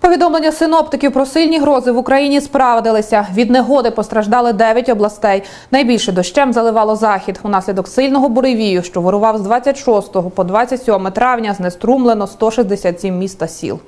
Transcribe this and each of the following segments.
Повідомлення синоптиків про сильні грози в Україні справдилися. Від негоди постраждали 9 областей. Найбільше дощем заливало захід. Унаслідок сильного буревію, що вирував з 26 по 27 травня, знеструмлено 167 міст та сіл.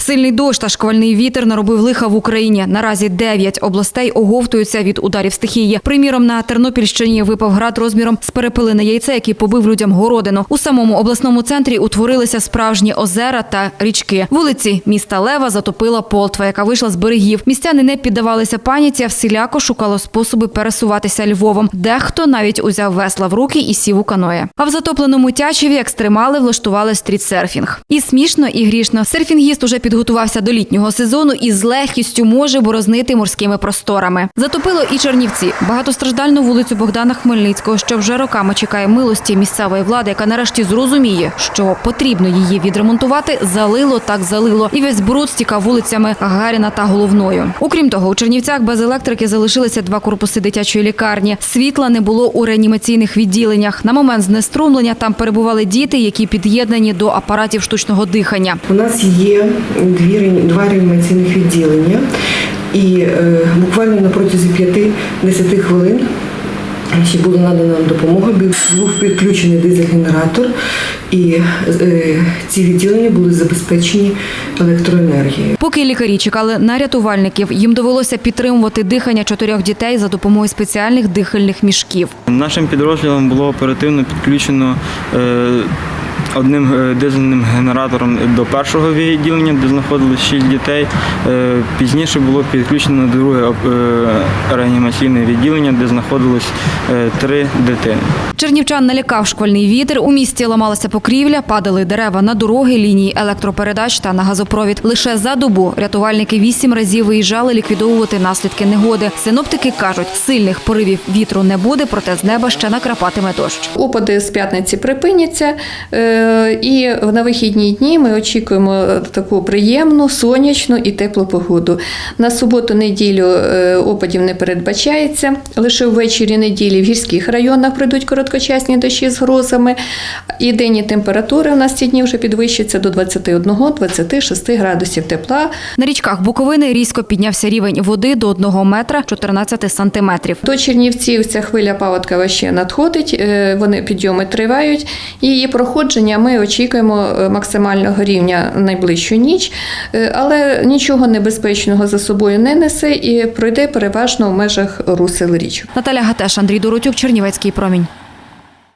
Сильний дощ та шквальний вітер наробив лиха в Україні. Наразі дев'ять областей оговтуються від ударів стихії. Приміром, на Тернопільщині випав град розміром з перепелине яйце, який побив людям городину. У самому обласному центрі утворилися справжні озера та річки. Вулиці міста Лева затопила Полтва, яка вийшла з берегів. Містяни не піддавалися паніці, а всіляко шукало способи пересуватися Львовом. Дехто навіть узяв весла в руки і сів у каное. А в затопленому Тячеві екстремали влаштували стрітсерфінг. І смішно, і грішно. Серфінгіст уже підготувався до літнього сезону і з легкістю може борознити морськими просторами. Затопило і Чернівці. Багатостраждальну вулицю Богдана Хмельницького, що вже роками чекає милості місцевої влади, яка нарешті зрозуміє, що потрібно її відремонтувати. Залило так залило, і весь бруд стікав вулицями Гагаріна та головною. Окрім того, у Чернівцях без електрики залишилися два корпуси дитячої лікарні. Світла не було у реанімаційних відділеннях. На момент знеструмлення там перебували діти, які під'єднані до апаратів штучного дихання. У нас є дві два реанімаційних відділення, і е, буквально на протязі 5-10 хвилин ще була надана нам допомога. Був був підключений дизель-генератор, і е, ці відділення були забезпечені електроенергією. Поки лікарі чекали на рятувальників, їм довелося підтримувати дихання чотирьох дітей за допомогою спеціальних дихальних мішків. Нашим підрозділом було оперативно підключено е, одним е, дизельним генератором до першого відділення, де знаходилось 6 дітей. Е, Пізніше було підключено друге е, реанімаційне відділення, де знаходилось три дитини. Чернівчан налякав шквальний вітер. У місті ламалася покрівля, падали дерева на дороги, лінії електропередач та на газопровід. Лише за добу рятувальники вісім разів виїжджали ліквідовувати наслідки негоди. Синоптики кажуть, сильних поривів вітру не буде, проте з неба ще накрапатиме дощ. Опади з п'ятниці припиняться, і на вихідні дні ми очікуємо таку приємну, сонячну і теплу погоду. На суботу-неділю е, опадів не передбачається. Лише ввечері неділі в гірських районах прийдуть короткочасні дощі з грозами. І денні температури у нас ці дні вже підвищаться до 21-26 градусів тепла. На річках Буковини різко піднявся рівень води до 1 метра 14 сантиметрів. До Чернівців ця хвиля паводкова ще надходить, е, вони підйоми тривають. І її проходження ми очікуємо е, максимального рівня найближчу ніч, е, але нічого небезпечного за собою не несе і пройде переважно в межах русел річ. Наталя Гатеш, Андрій Доротюк, Чернівецький промінь.